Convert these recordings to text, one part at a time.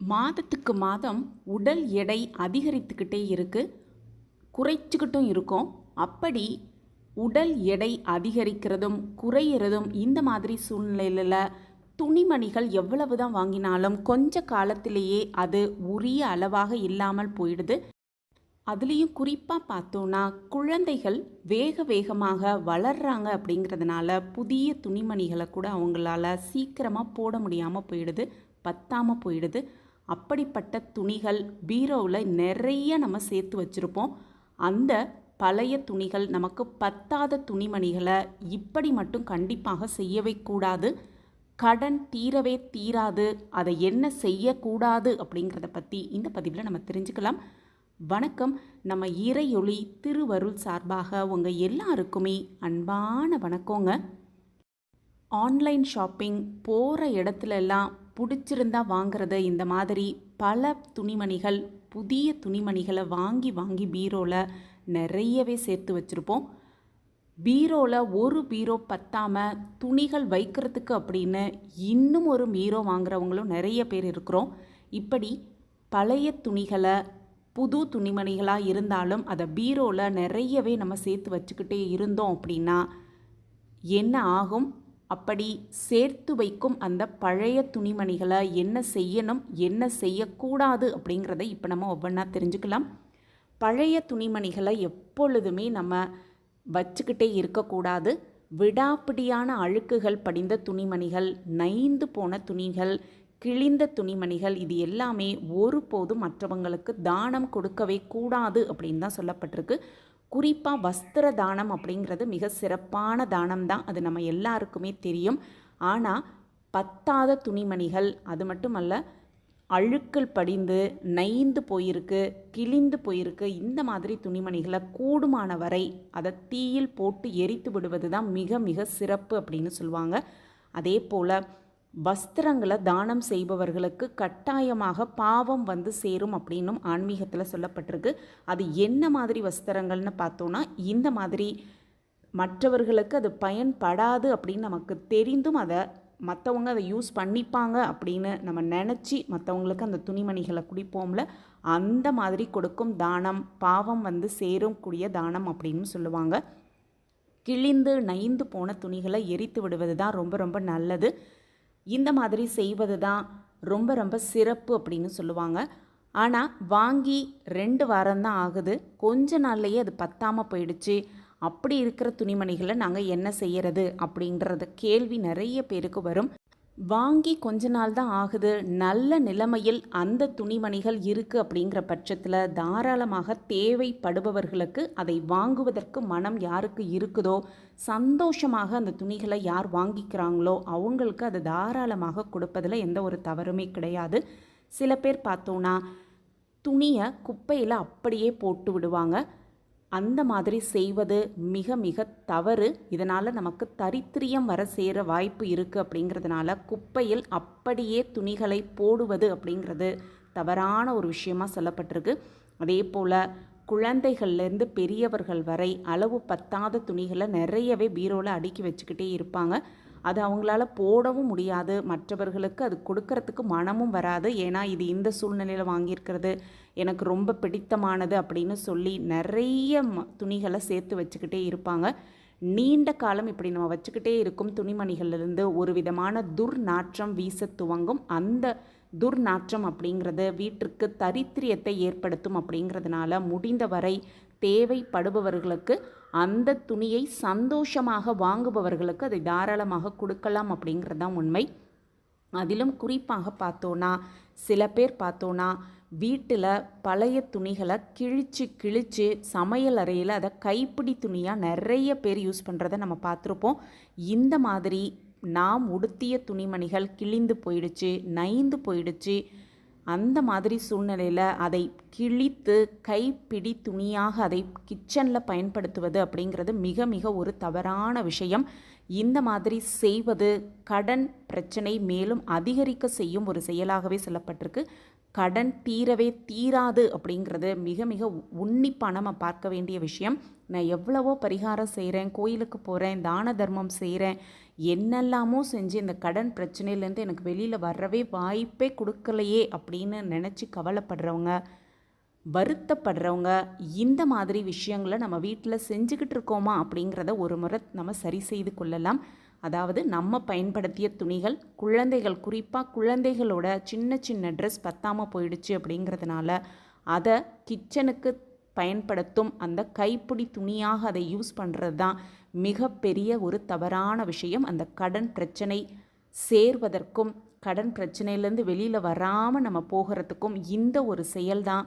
மாதத்துக்கு மாதம் உடல் எடை அதிகரித்துக்கிட்டே இருக்குது குறைச்சிக்கிட்டும் இருக்கும். அப்படி உடல் எடை அதிகரிக்கிறதும் குறையிறதும் இந்த மாதிரி சூழ்நிலையில் துணிமணிகள் எவ்வளவு தான் வாங்கினாலும் கொஞ்ச காலத்திலேயே அது உரிய அளவாக இல்லாமல் போயிடுது. அதுலேயும் குறிப்பாக பார்த்தோன்னா குழந்தைகள் வேக வேகமாக வளர்கிறாங்க அப்படிங்கிறதுனால புதிய துணிமணிகளை கூட அவங்களால சீக்கிரமாக போட முடியாமல் போயிடுது பத்தாமல் போயிடுது. அப்படிப்பட்ட துணிகள் பீரோவில் நிறைய நம்ம சேர்த்து வச்சுருப்போம். அந்த பழைய துணிகள் நமக்கு பத்தாத துணிமணிகளை இப்படி மட்டும் கண்டிப்பாக செய்யவே கூடாது. கடன் தீரவே தீராது. அதை என்ன செய்யக்கூடாது அப்படிங்கிறத பற்றி இந்த பதிவில் நம்ம தெரிஞ்சுக்கலாம். வணக்கம். நம்ம இறையொளி திருவருள் சார்பாக உங்கள் எல்லாருக்குமே அன்பான வணக்கங்க. ஆன்லைன் ஷாப்பிங் போகிற இடத்துல எல்லாம் பிடிச்சிருந்தா வாங்குறது இந்த மாதிரி பல துணிமணிகள் புதிய துணிமணிகளை வாங்கி வாங்கி பீரோவில் நிறையவே சேர்த்து வச்சுருப்போம். பீரோவில் ஒரு பீரோ பத்தாமல் துணிகள் வைக்கிறதுக்கு அப்படின்னு இன்னும் ஒரு பீரோ வாங்குறவங்களும் நிறைய பேர் இருக்கிறோம். இப்படி பழைய துணிகளை புது துணிமணிகளாக இருந்தாலும் அதை பீரோவில் நிறையவே நம்ம சேர்த்து வச்சுக்கிட்டே இருந்தோம் அப்படின்னா என்ன ஆகும்? அப்படி சேர்த்து வைக்கும் அந்த பழைய துணிமணிகளை என்ன செய்யணும் என்ன செய்யக்கூடாது அப்படிங்கிறத இப்போ நம்ம ஒவ்வொன்றா தெரிஞ்சுக்கலாம். பழைய துணிமணிகளை எப்பொழுதுமே நம்ம வச்சுக்கிட்டே இருக்கக்கூடாது. விடாப்பிடியான அழுக்குகள் படிந்த துணிமணிகள் நைந்து போன துணிகள் கிழிந்த துணிமணிகள் இது எல்லாமே ஒருபோதும் மற்றவங்களுக்கு தானம் கொடுக்கவே கூடாது அப்படின்னு தான் சொல்லப்பட்டிருக்கு. குறிப்பாக வஸ்திர தானம் அப்படிங்கிறது மிக சிறப்பான தானம் தான் அது நம்ம எல்லாருக்குமே தெரியும். ஆனால் பத்தாத துணிமணிகள் அது மட்டுமல்ல அழுக்கள் படிந்து நைந்து போயிருக்கு கிழிந்து போயிருக்கு இந்த மாதிரி துணிமணிகளை கூடுமான வரை அதை தீயில் போட்டு எரித்து விடுவது தான் மிக மிக சிறப்பு அப்படின்னு சொல்லுவாங்க. அதே போல் வஸ்திரங்களை தானம் செய்பவர்களுக்கு கட்டாயமாக பாவம் வந்து சேரும் அப்படின்னும் ஆன்மீகத்தில் சொல்லப்பட்டிருக்கு. அது என்ன மாதிரி வஸ்திரங்கள்னு பார்த்தோன்னா இந்த மாதிரி மற்றவர்களுக்கு அது பயன்படாது அப்படின்னு நமக்கு தெரிந்தும் அதை மற்றவங்க அதை யூஸ் பண்ணிப்பாங்க அப்படின்னு நம்ம நினச்சி மற்றவங்களுக்கு அந்த துணிமணிகளை குடிப்போம்ல அந்த மாதிரி கொடுக்கும் தானம் பாவம் வந்து சேரும் கூடிய தானம் அப்படின்னு சொல்லுவாங்க. கிழிந்து நைந்து போன துணிகளை எரித்து விடுவது தான் ரொம்ப ரொம்ப நல்லது. இந்த மாதிரி செய்வது தான் ரொம்ப ரொம்ப சிறப்பு அப்படின்னு சொல்லுவாங்க. ஆனால் வாங்கி ரெண்டு வாரம்தான் ஆகுது. கொஞ்ச நாள்லையே அது பத்தாமல் போயிடுச்சு. அப்படி இருக்கிற துணிமணிகளை நாங்கள் என்ன செய்யறது அப்படின்றது கேள்வி நிறைய பேருக்கு வரும். வாங்கி கொஞ்ச நாள் தான் ஆகுது. நல்ல நிலைமையில் அந்த துணிமணிகள் இருக்குது அப்படிங்கிற பட்சத்தில் தாராளமாக தேவைப்படுபவர்களுக்கு அதை வாங்குவதற்கு மனம் யாருக்கு இருக்குதோ சந்தோஷமாக அந்த துணிகளை யார் வாங்கிக்கிறாங்களோ அவங்களுக்கு அதை தாராளமாக கொடுப்பதில் எந்த ஒரு தவறுமே கிடையாது. சில பேர் பார்த்தோன்னா துணியை குப்பையில் அப்படியே போட்டு விடுவாங்க. அந்த மாதிரி செய்வது மிக மிக தவறு. இதனால் நமக்கு தரித்திரியம் வர சேர வாய்ப்பு இருக்குது அப்படிங்கிறதுனால குப்பையில் அப்படியே துணிகளை போடுவது அப்படிங்கிறது தவறான ஒரு விஷயமா சொல்லப்பட்டிருக்கு. அதே போல் குழந்தைகள்லேருந்து பெரியவர்கள் வரை அளவு பத்தாத துணிகளை நிறையவே பீரோவில் அடுக்கி வச்சுக்கிட்டே இருப்பாங்க. அது அவங்களால போடவும் முடியாது. மற்றவர்களுக்கு அது கொடுக்கறதுக்கு மனமும் வராது. ஏன்னா இது இந்த சூழ்நிலையில் வாங்கியிருக்கிறது. எனக்கு ரொம்ப பிடித்தமானது அப்படின்னு சொல்லி நிறைய துணிகளை சேர்த்து வச்சுக்கிட்டே இருப்பாங்க. நீண்ட காலம் இப்படி நம்ம வச்சுக்கிட்டே இருக்கும் துணிமணிகளிலிருந்து ஒரு விதமான துர்நாற்றம் வீச துவங்கும். அந்த துர்நாற்றம் அப்படிங்கிறது வீட்டிற்கு தரித்திரியத்தை ஏற்படுத்தும் அப்படிங்கிறதுனால முடிந்தவரை தேவைப்படுபவர்களுக்கு அந்த துணியை சந்தோஷமாக வாங்குபவர்களுக்கு அதை தாராளமாக கொடுக்கலாம் அப்படிங்கிறது தான் உண்மை. அதிலும் குறிப்பாக பார்த்தோன்னா சில பேர் பார்த்தோன்னா வீட்டில் பழைய துணிகளை கிழிச்சு கிழிச்சு சமையல் அறையில் அதை கைப்பிடி துணியாக நிறைய பேர் யூஸ் பண்ணுறத நம்ம பார்த்துருப்போம். இந்த மாதிரி நாம் உடுத்திய துணிமணிகள் கிழிந்து போயிடுச்சு நைந்து போயிடுச்சு அந்த மாதிரி சூழ்நிலையில் அதை கிழித்து கைப்பிடி துணியாக அதை கிச்சனில் பயன்படுத்துவது அப்படிங்கிறது மிக மிக ஒரு தவறான விஷயம். இந்த மாதிரி செய்வது கடன் பிரச்சனை மேலும் அதிகரிக்க செய்யும் ஒரு செயலாகவே சொல்லப்பட்டிருக்கு. கடன் தீரவே தீராது அப்படிங்கிறது மிக மிக உன்னிப்பாக நம்ம பார்க்க வேண்டிய விஷயம். நான் எவ்வளவோ பரிகாரம் செய்கிறேன் கோயிலுக்கு போகிறேன் தான தர்மம் செய்கிறேன் என்னெல்லாமோ செஞ்சு இந்த கடன் பிரச்சனையிலேருந்து எனக்கு வெளியில் வரவே வாய்ப்பே கொடுக்கலையே அப்படின்னு நினச்சி கவலைப்படுறவங்க வருத்தப்படுறவங்க இந்த மாதிரி விஷயங்களை நம்ம வீட்டில் செஞ்சுக்கிட்டு இருக்கோமா அப்படிங்கிறத ஒரு முறை நம்ம சரி செய்து கொள்ளலாம். அதாவது நம்ம பயன்படுத்திய துணிகள் குழந்தைகள் குறிப்பாக குழந்தைகளோட சின்ன சின்ன ட்ரெஸ் பத்தாமல் போயிடுச்சு அப்படிங்கிறதுனால அதை கிச்சனுக்கு பயன்படுத்தும் அந்த கைப்பிடி துணியாக அதை யூஸ் பண்ணுறது தான் மிகப்பெரிய ஒரு தவறான விஷயம். அந்த கடன் பிரச்சனை சேர்வதற்கும் கடன் பிரச்சனையிலேருந்து வெளியில் வராமல் நம்ம போகிறதுக்கும் இந்த ஒரு செயல்தான்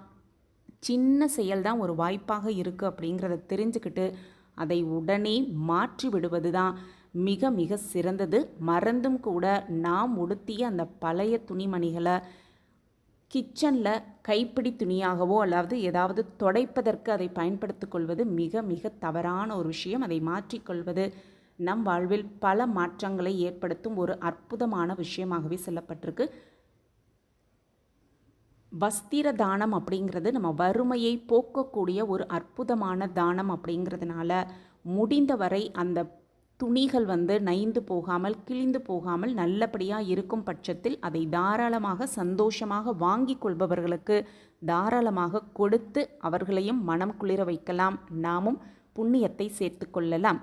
சின்ன செயல்தான் ஒரு வாய்ப்பாக இருக்குது அப்படிங்கிறத தெரிஞ்சுக்கிட்டு அதை உடனே மாற்றி விடுவது தான் மிக மிக சிறந்தது. மறந்தும் கூட நாம் உடுத்திய அந்த பழைய துணிமணிகளை கிச்சனில் கைப்பிடி துணியாகவோ அல்லது ஏதாவது தொடைப்பதற்கு அதை பயன்படுத்திக் கொள்வது மிக மிக தவறான ஒரு விஷயம். அதை மாற்றிக்கொள்வது நம் வாழ்வில் பல மாற்றங்களை ஏற்படுத்தும் ஒரு அற்புதமான விஷயமாகவே சொல்லப்பட்டிருக்கு. வஸ்திர தானம் அப்படிங்கிறது நம்ம வறுமையை போக்கக்கூடிய ஒரு அற்புதமான தானம் அப்படிங்கிறதுனால முடிந்தவரை அந்த துணிகள் வந்து நைந்து போகாமல் கிழிந்து போகாமல் நல்லபடியாக இருக்கும் பட்சத்தில் அதை தாராளமாக சந்தோஷமாக வாங்கி கொள்பவர்களுக்கு தாராளமாக கொடுத்து அவர்களையும் மனம் குளிர வைக்கலாம். நாமும் புண்ணியத்தை சேர்த்து கொள்ளலாம்.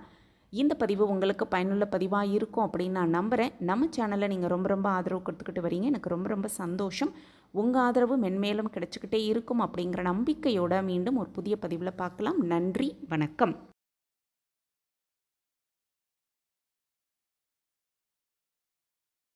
இந்த பதிவு உங்களுக்கு பயனுள்ள பதிவாக இருக்கும் அப்படின்னு நான் நம்புகிறேன் நம்ம சேனலை நீங்கள் ரொம்ப ரொம்ப ஆதரவு கொடுத்துக்கிட்டு வரீங்க. எனக்கு ரொம்ப ரொம்ப சந்தோஷம். உங்கள் ஆதரவு மென்மேலும் கிடச்சிக்கிட்டே இருக்கும் அப்படிங்கிற நம்பிக்கையோடு மீண்டும் ஒரு புதிய பதிவில் பார்க்கலாம். நன்றி வணக்கம்.